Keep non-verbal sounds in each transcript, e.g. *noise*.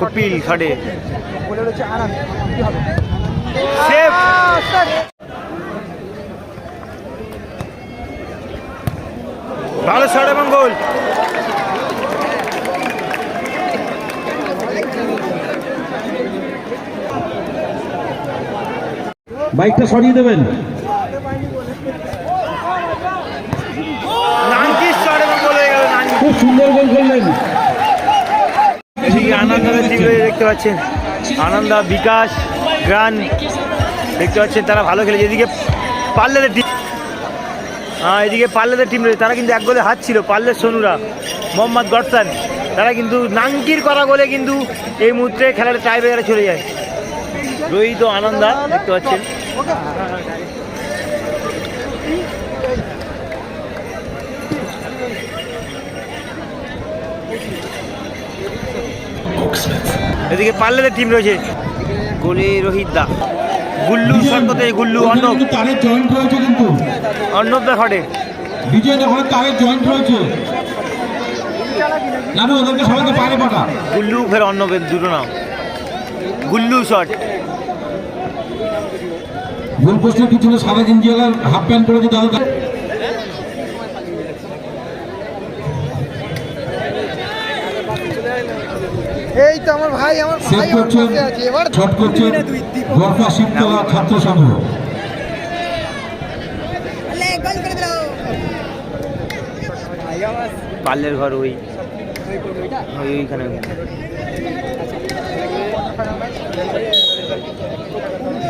কপিল খাড়ে। বলে রয়েছে আনন্দ কি হবে? ভালো শট এবং গোল বাইকটা সরিয়ে দেবেন নানকির শট এবং গোল হয়ে গেল নানকি খুব সুন্দর গোল করলেন দেখতে পাচ্ছেন। আনন্দা, বিকাশ, গ্রান, দেখতে পাচ্ছেন তারা ভালো খেলেছে। এদিকে পার্লেদের টিম হ্যাঁ এদিকে পার্লেদের টিম রয়েছে। তারা কিন্তু এক গোলে হাত ছিল, পার্লের সোনুরা, মোহাম্মদ গডসান তারা কিন্তু নাঙ্কির করা গোলে কিন্তু এই মুহূর্তে খেলার টাই ব্রেকারে চলে যায়। রোহিত ও আনন্দা, দেখতে পাচ্ছেন। এদিকে পার্লেদের টিম রয়েছে। গোলে রোহিত দা। গুল্লু সর্বতে গুল্লু অর্ণব। জয়েন্ট রয়েছে কিন্তু। অর্ণব দা ঘটে। বিজয় ওখানে তারের জয়েন্ট রয়েছে। নানু ওদেরকে সবাইকে পারে পাঠা। গুল্লু ফের অর্ণবের দুটো নাম। গুল্লু শট গোল পোস্টের পিছনে সাদা গেঞ্জি হাফ প্যান্ট পরেছে দাদা এই তো আমার ভাই আমার ভাই আমার পাশে আছে। এবার ছট করছেন গরফা শিবতলা ছাত্র সংঘ পার্লের ঘর ওই। ওই ওইখানে। ওইখানে।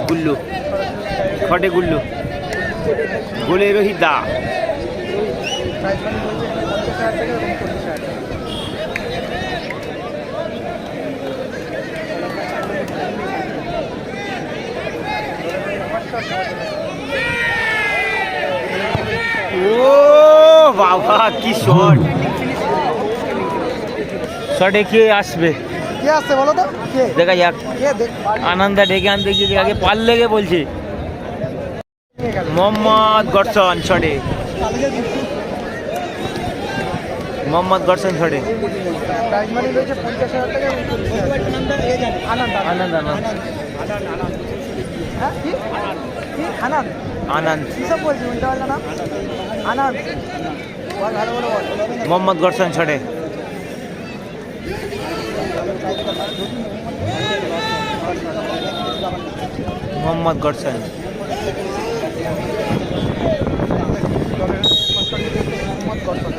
গুল্লু। খটে গুল্লু। গোলে রোহিত দা। ও বাবা কি শট শটে কে আসবে? কে আসছে বলো তো? দেখা যাক। আনন্দা ডেকে আনতে গিয়ে আগে পাল লেগে বলছে। মোহাম্মদ গডসন ছড়ে মোহাম্মদ গডসন আনন্দ। আনন্দ আনন্দ। হ্যাঁ কি কি আনন্দ আনন্দ কি সব বলছি উল্টা পাল্টা না আনন্দ বল ভালো বলো বল মোহাম্মদ গডসন ছড়ে মোহাম্মদ গডসন মোহাম্মদ গঠন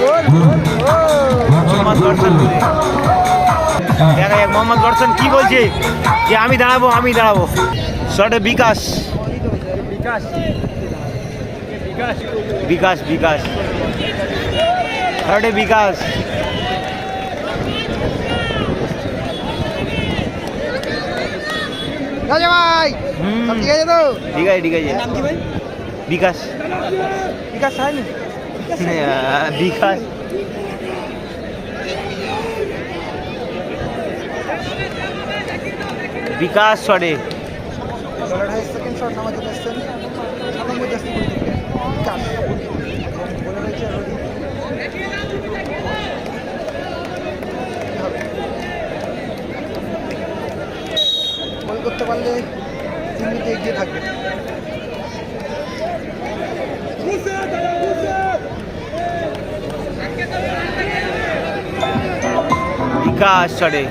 গোল গোল মোহাম্মদ গডসন দেখা যাক মোহাম্মদ গডসন কি বলছে? যে আমি দাঁড়াবো আমি দাঁড়াবো। শটে বিকাশ বিকাশ। বিকাশ বিকাশ। শটে বিকাশ। রাজা ভাই ঠিক আছে তো? ঠিক আছে ঠিক আছে। নাম কি ভাই? বিকাশ। বিকাশ হয়নি *laughs* হ্যাঁ, Bikash. Bikash high second shot Bikash বলে রয়েছে রোহিত কি হবে? গোল করতে পারলে মিনিটে এগিয়ে থাকবে। বিকাশ শটে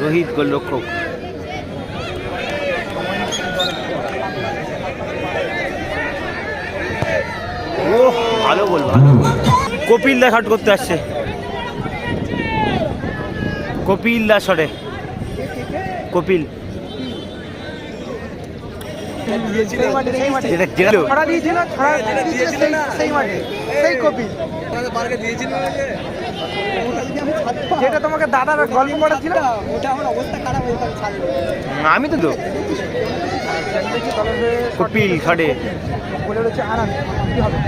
রোহিত গোলরক্ষক ও ভালো বল ভালো। কপিল দা শট করতে আসছে কপিল দা শটে কপিল সেই মাঠে সেই মাঠে যেটা যেটা ছড়া দিয়েছিল ছড়া দিয়েছে সেই সেই মাঠে। সেই কপি যেটা তোমাকে দাদার গল্প করেছিল ওটা আমার অবস্থা খারাপ হয়ে আমি তো তো। কপিল। কপিল। বলে রয়েছে কি হবে?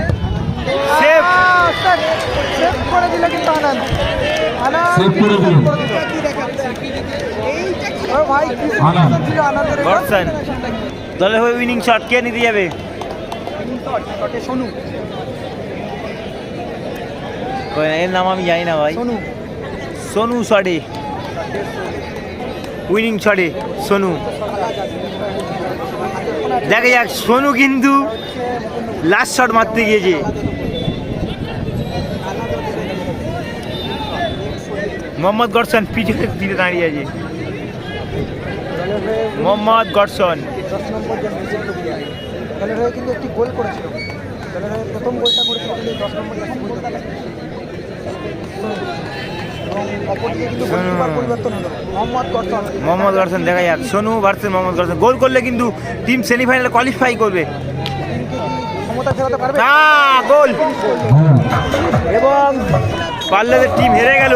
সেভ করে দিল কিন্তু আনন্দ। আনন্দ Save করে দিল। ও ভাই কি। গডসন দলের হয়ে উইনিং শট কে নিতে যাবে? শটে সোনু। এর নাম আমি জানি না ভাই। সোনু। সোনু শটে উইনিং শটে সোনু। দেখা যাক সোনু কিন্তু লাস্ট শট মারতে গিয়েছে। মোহাম্মদ গডসন পিছনে দিকে দাঁড়িয়ে আছে। মোহাম্মদ গডসন দশ নম্বর কিন্তু একটি গোল করেছিল। প্রথম গোলটা করেছিল কিন্তু দশ মোহাম্মদ গর্তন গডসন দেখা যাক। Sonu versus Mohammad Godson goal করলে কিন্তু টিম সেমিফাইনালে কোয়ালিফাই করবে। গোল। এবং পার্লারের টিম হেরে গেল।